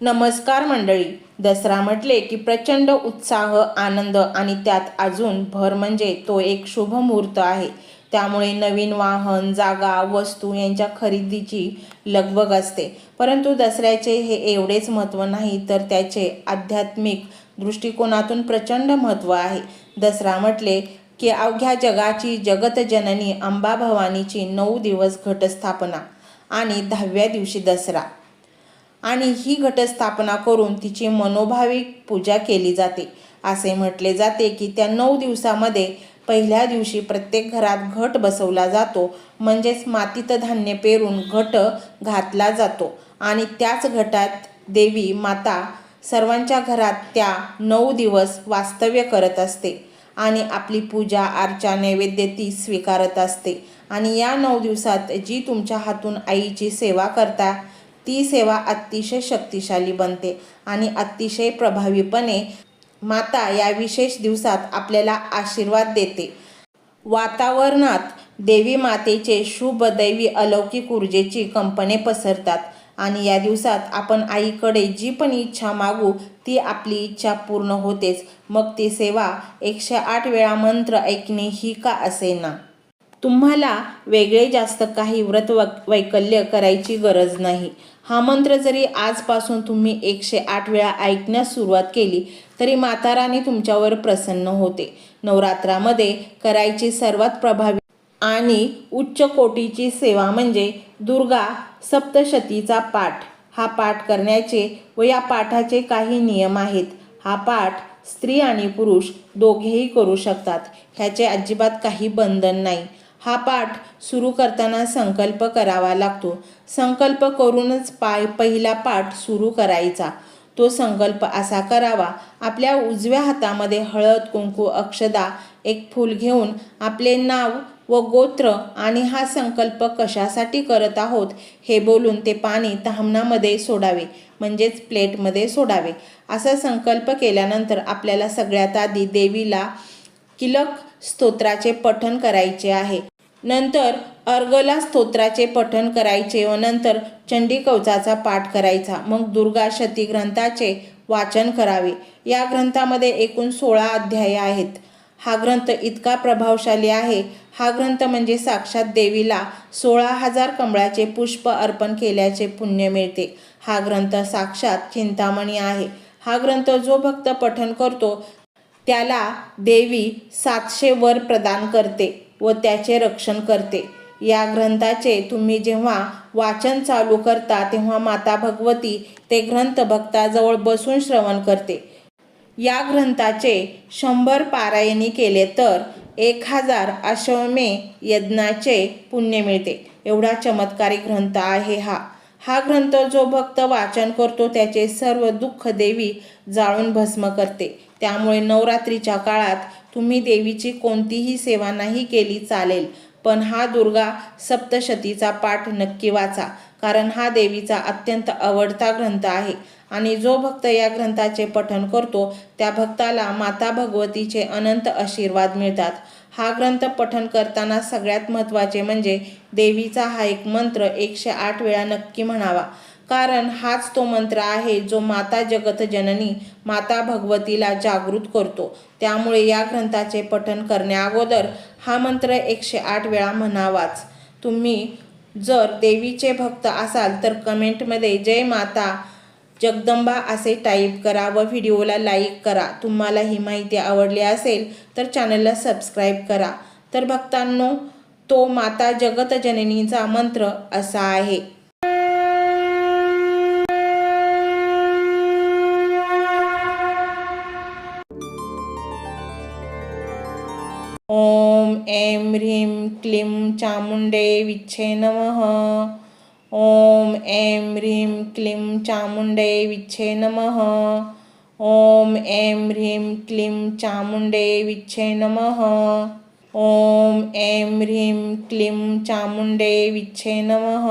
नमस्कार मंडळी. दसरा म्हटले की प्रचंड उत्साह आनंद आणि त्यात अजून भर म्हणजे तो एक शुभ मुहूर्त आहे. त्यामुळे नवीन वाहन जागा वस्तू यांच्या खरेदीची लगबग असते. परंतु दसऱ्याचे हे एवढेच महत्त्व नाही तर त्याचे आध्यात्मिक दृष्टिकोनातून प्रचंड महत्त्व आहे. दसरा म्हटले की अवघ्या जगाची जगतजननी अंबा भवानीची नऊ दिवस घटस्थापना आणि दहाव्या दिवशी दसरा. आणि ही घटस्थापना करून तिची मनोभाविक पूजा केली जाते. असे म्हटले जाते की त्या नऊ दिवसामध्ये पहिल्या दिवशी प्रत्येक घरात घट बसवला जातो. म्हणजेच मातीत धान्य पेरून घट घातला जातो. आणि त्याच घटात देवी माता सर्वांच्या घरात त्या नऊ दिवस वास्तव्य करत असते. आणि आपली पूजा अर्चा नैवेद्य ती स्वीकारत असते. आणि या नऊ दिवसात जी तुमच्या हातून आईची सेवा करता ती सेवा अतिशय शक्तिशाली बनते आणि अतिशय प्रभावीपणे माता या विशेष दिवसात आपल्याला आशीर्वाद देते. वातावरणात देवी मातेचे शुभ दैवी अलौकिक ऊर्जेची कंपने पसरतात आणि या दिवसात आपण आईकडे जी पण इच्छा मागू ती आपली इच्छा पूर्ण होतेच. मग ती सेवा एकशे आठ वेळा मंत्र ऐकणे ही का असेना? तुम्हाला वेगळे जास्त काही व्रत वैकल्य करायची गरज नाही. हा मंत्र जरी आजपासून तुम्ही एकशे आठ वेळा ऐकण्यास सुरुवात केली तरी माता राणी तुमच्यावर प्रसन्न होते. नवरात्रामध्ये करायची सर्वात प्रभावी आणि उच्च कोटीची सेवा म्हणजे दुर्गा सप्तशतीचा पाठ. हा पाठ करण्याचे व या पाठाचे काही नियम आहेत. हा पाठ स्त्री आणि पुरुष दोघेही करू शकतात. ह्याचे अजिबात काही बंधन नाही. हा पाठ सुरू करताना संकल्प करावा लागतो. संकल्प करूनच पाय पहिला पाठ सुरू करायचा. तो संकल्प असा करावा आपल्या उजव्या हातामध्ये हळद कुंकू अक्षदा एक फूल घेऊन आपले नाव व गोत्र आणि हा संकल्प कशासाठी करत आहोत हे बोलून ते पाणी तामणामध्ये सोडावे म्हणजेच प्लेटमध्ये सोडावे. असा संकल्प केल्यानंतर आपल्याला सगळ्यात आधी देवीला किलक स्तोत्राचे पठण करायचे आहे. नंतर अर्गला स्तोत्राचे पठण करायचे व नंतर चंडी कवचाचा पाठ करायचा. मग दुर्गा शती ग्रंथाचे वाचन करावे. या ग्रंथामध्ये एकूण सोळा अध्याय आहेत. हा ग्रंथ इतका प्रभावशाली आहे. हा ग्रंथ म्हणजे साक्षात देवीला सोळा हजार कमळाचे पुष्प अर्पण केल्याचे पुण्य मिळते. हा ग्रंथ साक्षात चिंतामणी आहे. हा ग्रंथ जो भक्त पठण करतो त्याला देवी सातशे वर प्रदान करते व त्याचे रक्षण करते. या ग्रंथाचे तुम्ही जेव्हा वाचन चालू करता तेव्हा माता भगवती ते ग्रंथ भक्ताजवळ बसून श्रवण करते. या ग्रंथाचे शंभर पारायणी केले तर एक हजार अश्वमे यज्ञाचे पुण्य मिळते. एवढा चमत्कारी ग्रंथ आहे हा. हा ग्रंथ जो भक्त वाचन करतो त्याचे सर्व दुःख देवी जाळून भस्म करते. त्यामुळे नवरात्रीच्या काळात तुम्ही देवीची कोणतीही सेवा नाही केली चालेल. पण हा दुर्गा सप्तशतीचा पाठ नक्की वाचा कारण हा देवीचा अत्यंत आवडता ग्रंथ आहे. आणि जो भक्त या ग्रंथाचे पठण करतो त्या भक्ताला माता भगवतीचे अनंत आशीर्वाद मिळतात. हा ग्रंथ पठण करताना सगळ्यात महत्त्वाचे म्हणजे देवीचा हा एक मंत्र एकशे आठ वेळा नक्की म्हणावा. कारण हाच तो मंत्र आहे जो माता जगत जननी माता भगवतीला जागृत करतो. त्यामुळे या ग्रंथाचे पठण करण्याअगोदर हा मंत्र एकशे आठ वेळा म्हणावाच. तुम्ही जर देवीचे भक्त असाल तर कमेंटमध्ये जय माता जगदंबा असे टाईप करा व व्हिडिओला लाईक करा. तुम्हाला ही माहिती आवडली असेल तर चॅनलला सबस्क्राईब करा. तर भक्तांनो तो माता जगत जननीचा मंत्र असा आहे. ह्रीं क्लीं चामुण्डे विच्छे नमः। ॐ ऐं ह्रीं क्लीं चामुण्डे विच्छे नमः। ॐ ऐं ह्रीं क्लीं चामुण्डे विच्छे नमः। ॐ ऐं ह्रीं क्लीं चामुण्डे विच्छे नमः।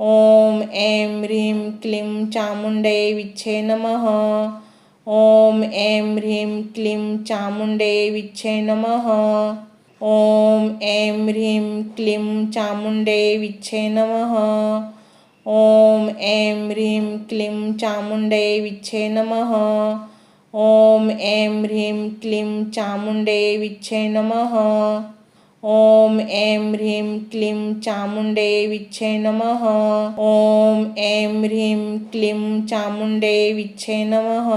ॐ ऐं ह्रीं क्लीं चामुण्डे विच्छे नमः। ॐ ऐं ह्रीं क्लीं चामुण्डे विच्छे नमः। ॐ ऐं ह्रीं क्लीं चामुण्डे विच्छे नमः। ॐ ऐं ह्रीं क्लीं चामुण्डे विच्छे नमः। ॐ ऐं ह्रीं क्लीं चामुण्डे विच्छे नमः। ॐ ऐं ह्रीं क्लीं चामुण्डे विच्छे नमः। ॐ ऐं ह्रीं क्लीं चामुण्डे विच्छे नमः।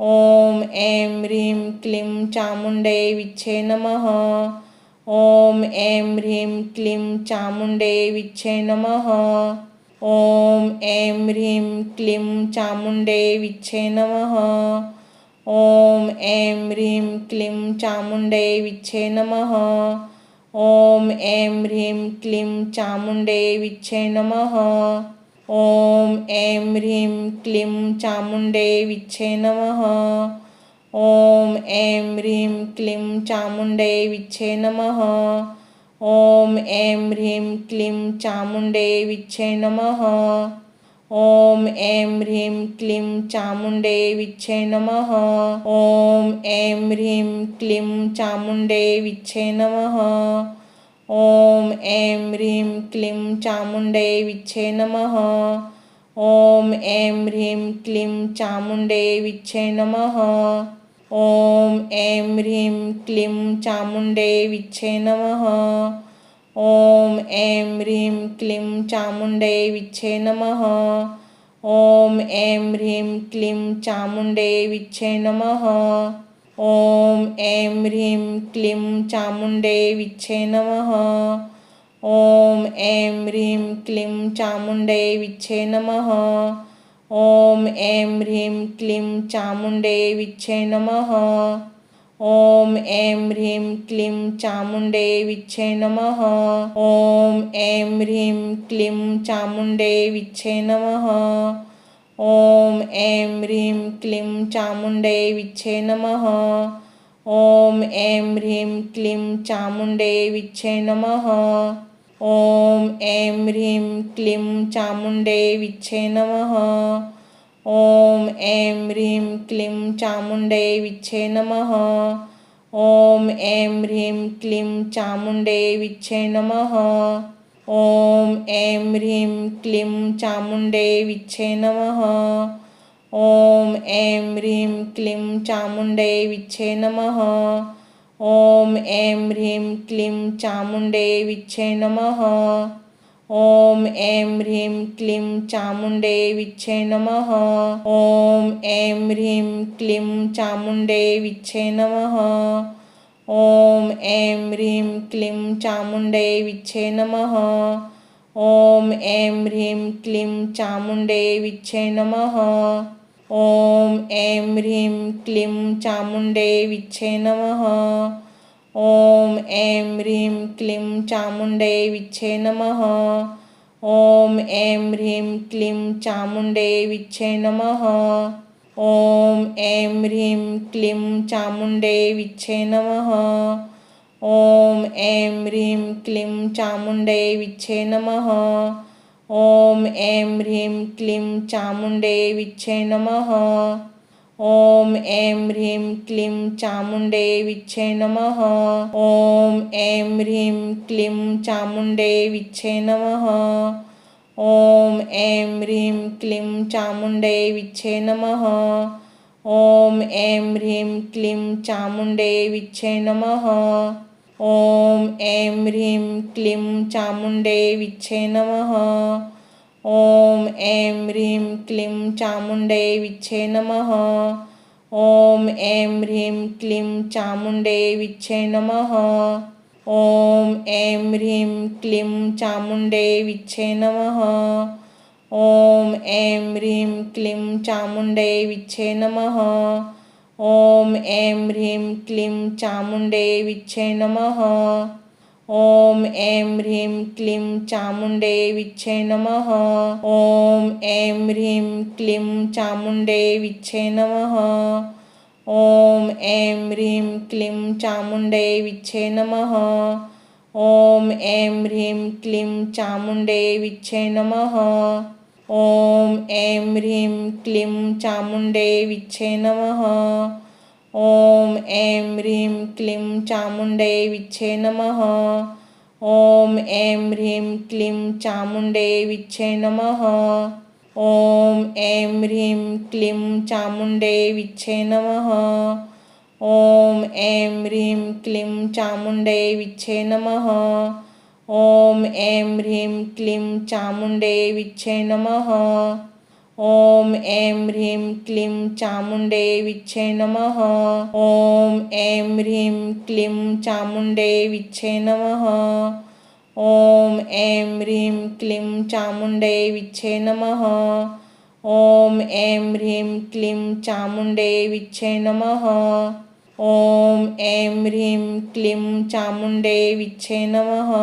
ॐ ऐं ह्रीं क्लीं चामुण्डे विच्छे नमः। ॐ ऐं ह्रीं क्लीं चामुण्डे विच्छे नमः। ॐ ऐं ह्रीं क्लीं चामुण्डे विच्छे नमः। ॐ ऐं ह्रीं क्लीं चामुण्डे विच्छे नमः। ॐ ऐं ह्रीं क्लीं चामुण्डे विच्छे नमः। ॐ ऐं ह्रीं क्लीं चामुण्डे विच्छे नमः। ॐ ऐं ह्रीं क्लीं चामुण्डे विच्छे नमः। ॐ ऐं ह्रीं क्लीं चामुण्डे विच्छे नमः। ॐ ऐं ह्रीं क्लीं चामुण्डे विच्छे नमः। ॐ ऐं ह्रीं क्लीं चामुण्डे विच्छे नमः। ॐ ऐं ह्रीं क्लीं चामुण्डे विच्छे नमः। ॐ ऐं ह्रीं क्लीं चामुण्डे विच्छे नमः। ॐ ऐं ह्रीं क्लीं चामुण्डे विच्छे नमः। ॐ ऐं ह्रीं क्लीं चामुण्डे विच्छे नमः। ॐ ऐं ह्रीं क्लीं चामुण्डे विच्छे नमः। ॐ ऐं ह्रीं क्लीं चामुण्डे विच्छे नमः। ॐ ऐं ह्रीं क्लीं चामुण्डे विच्छे नमः। ॐ ऐं ह्रीं क्लीं चामुण्डे विच्छे नमः। ॐ ऐं ह्रीं क्लीं चामुण्डे विच्छे नमः। ॐ ऐं ह्रीं क्लीं चामुण्डे विच्छे नमः। ॐ ऐं ह्रीं क्लीं चामुण्डे विच्छे नमः। ॐ ऐं ह्रीं क्लीं चामुण्डे विच्छे नमः। ॐ ऐं ह्रीं क्लीं चामुण्डे विच्छे नमः। ॐ ऐं ह्रीं क्लीं चामुण्डे विच्छे नमः। ॐ ऐं ह्रीं क्लीं चामुण्डे विच्छे नमः। ॐ ऐं ह्रीं क्लीं चामुण्डे विच्छे नमः। ॐ ऐं ह्रीं क्लीं चामुण्डे विच्छे नमः। ॐ ऐं ह्रीं क्लीं चामुण्डे विच्छे नमः। ॐ ऐं ह्रीं क्लीं चामुण्डे विच्छे नमः। ओम ऐं ह्रीं क्लीं चामुण्डे विच्छे नमः। ॐ ऐं ह्रीं क्लीं चामुण्डे विच्छे नमः। ॐ ऐं ह्रीं क्लीं चामुण्डे विच्छे नमः। ॐ ऐं ह्रीं क्लीं चामुण्डे विच्छे नमः। ॐ ऐं ह्रीं क्लीं चामुण्डे विच्छे नमः। ॐ ऐं ह्रीं क्लीं चामुण्डे विच्छे नमः। ॐ ऐं ह्रीं क्लीं चामुण्डे विच्छे नमः। ॐ ऐं ह्रीं क्लीं चामुण्डे विच्छे नमः। ॐ ऐं ह्रीं क्लीं चामुण्डे विच्छे नमः। ॐ ऐं ह्रीं क्लीं चामुण्डे विच्छे नमः। ॐ ऐं ह्रीं क्लीं चामुण्डे विच्छे नमः। ॐ ऐं ह्रीं क्लीं चामुण्डे विच्छे नमः। ॐ ऐं ह्रीं क्लीं चामुण्डे विच्छे नमः। ॐ ऐं ह्रीं क्लीं चामुण्डे विच्छे नमः। ॐ ऐं ह्रीं क्लीं चामुण्डे विच्छे नमः। ॐ ऐं ह्रीं क्लीं चामुण्डे विच्छे नमः। ॐ ऐं ह्रीं क्लीं चामुण्डे विच्छे नमः। ॐ ऐं ह्रीं क्लीं चामुण्डे विच्छे नमः। ॐ ऐं ह्रीं क्लीं चामुण्डे विच्छे नमः। ॐ ऐं ह्रीं क्लीं चामुण्डे विच्छे नमः। ॐ ऐं ह्रीं क्लीं चामुण्डे विच्छे नमः। ॐ ऐं ह्रीं क्लीं चामुण्डे विच्छे नमः। ॐ ऐं ह्रीं क्लीं चामुण्डे विच्छे नमः। ॐ ऐं ह्रीं क्लीं चामुण्डे विच्छे नमः। ॐ ऐं ह्रीं क्लीं चामुण्डे विच्छे नमः। ॐ ऐं ह्रीं क्लीं चामुण्डे विच्छे नमः। ॐ ऐं ह्रीं क्लीं चामुण्डे विच्छे नमः। ॐ ऐं ह्रीं क्लीं चामुण्डे विच्छे नमः। ॐ ऐं ह्रीं क्लीं चामुण्डे विच्छे नमः। ॐ ऐं ह्रीं क्लीं चामुण्डे विच्छे नमः। ॐ ऐं ह्रीं क्लीं चामुण्डे विच्छे नमः। ॐ ऐं ह्रीं क्लीं चामुण्डे विच्छे नमः। ॐ ऐं ह्रीं क्लीं चामुण्डे विच्छे नमः। ॐ ऐं ह्रीं क्लीं चामुण्डे विच्छे नमः।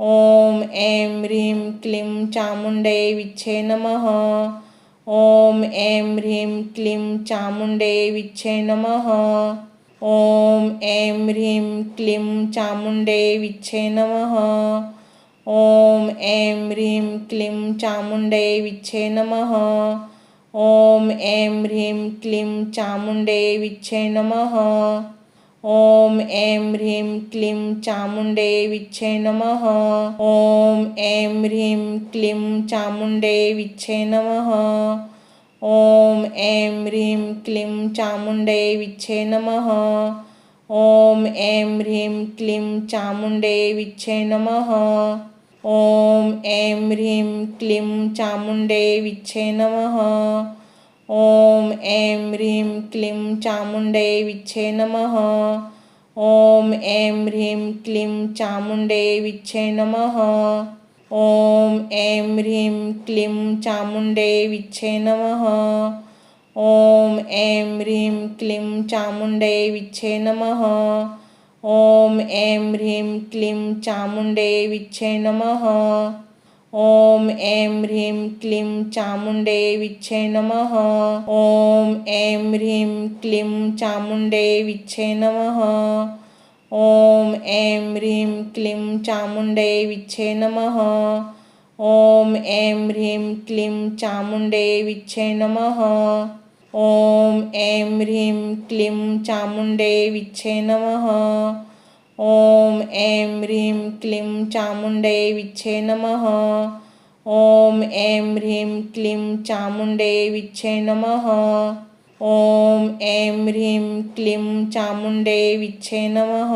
ॐ ऐं ह्रीं क्लीं चामुण्डे विच्छे नमः। ॐ ऐं ह्रीं क्लीं चामुण्डे विच्छे नमः। ॐ ऐं ह्रीं क्लीं चामुण्डे विच्छे नमः। ॐ ऐं ह्रीं क्लीं चामुण्डे विच्छे नमः। ॐ ऐं ह्रीं क्लीं चामुण्डे विच्छे नमः। ॐ ऐं ह्रीं क्लीं चामुण्डे विच्छे नमः। ॐ ऐं ह्रीं क्लीं चामुण्डे विच्छे नमः। ॐ ऐं ह्रीं क्लीं चामुण्डे विच्छे नमः। ॐ ऐं ह्रीं क्लीं चामुण्डे विच्छे नमः। ॐ ऐं ह्रीं क्लीं चामुण्डे विच्छे नमः। ॐ ऐं ह्रीं क्लीं चामुण्डे विच्छे नमः। ॐ ऐं ह्रीं क्लीं चामुण्डे विच्छे नमः। ॐ ऐं ह्रीं क्लीं चामुण्डे विच्छे नमः। ॐ ऐं ह्रीं क्लीं चामुण्डे विच्छे नमः। ॐ ऐं ह्रीं क्लीं चामुण्डे विच्छे नमः। ॐ ऐं ह्रीं क्लीं चामुण्डे विच्छे नमः। ॐ ऐं ह्रीं क्लीं चामुण्डे विच्छे नमः। ॐ ऐं ह्रीं क्लीं चामुण्डे विच्छे नमः। ॐ ऐं ह्रीं क्लीं चामुण्डे विच्छे नमः। ॐ ऐं ह्रीं क्लीं चामुण्डे विच्छे नमः। ॐ ऐं ह्रीं क्लीं चामुण्डे विच्छे नमः। ॐ ऐं ह्रीं क्लीं चामुण्डे विच्छे नमः। ॐ ऐं ह्रीं क्लीं चामुण्डे विच्छे नमः।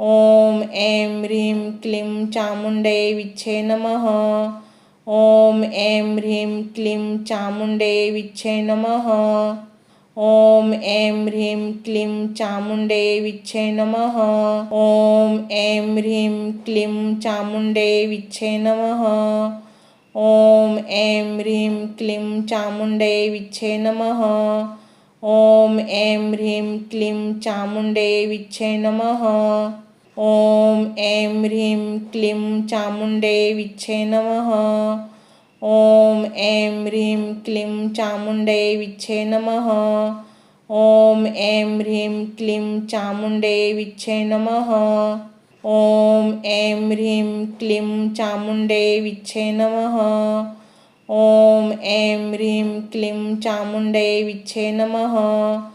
ॐ ऐं ह्रीं क्लीं चामुण्डे विच्छे नमः। ॐ ऐं ह्रीं क्लीं चामुण्डे विच्छे नमः। ॐ ऐं ह्रीं क्लीं चामुण्डे विच्छे नमः। ॐ ऐं ह्रीं क्लीं चामुण्डे विच्छे नमः। ॐ ऐं ह्रीं क्लीं चामुण्डे विच्छे नमः। ॐ ऐं ह्रीं क्लीं चामुण्डे विच्छे नमः। ॐ ऐं ह्रीं क्लीं चामुण्डे विच्छे नमः। ॐ ऐं ह्रीं क्लीं चामुण्डे विच्छे नमः। ॐ ऐं ह्रीं क्लीं चामुण्डे विच्छे नमः। ॐ ऐं ह्रीं क्लीं चामुण्डे विच्छे नमः। ॐ ऐं ह्रीं क्लीं चामुण्डे विच्छे नमः।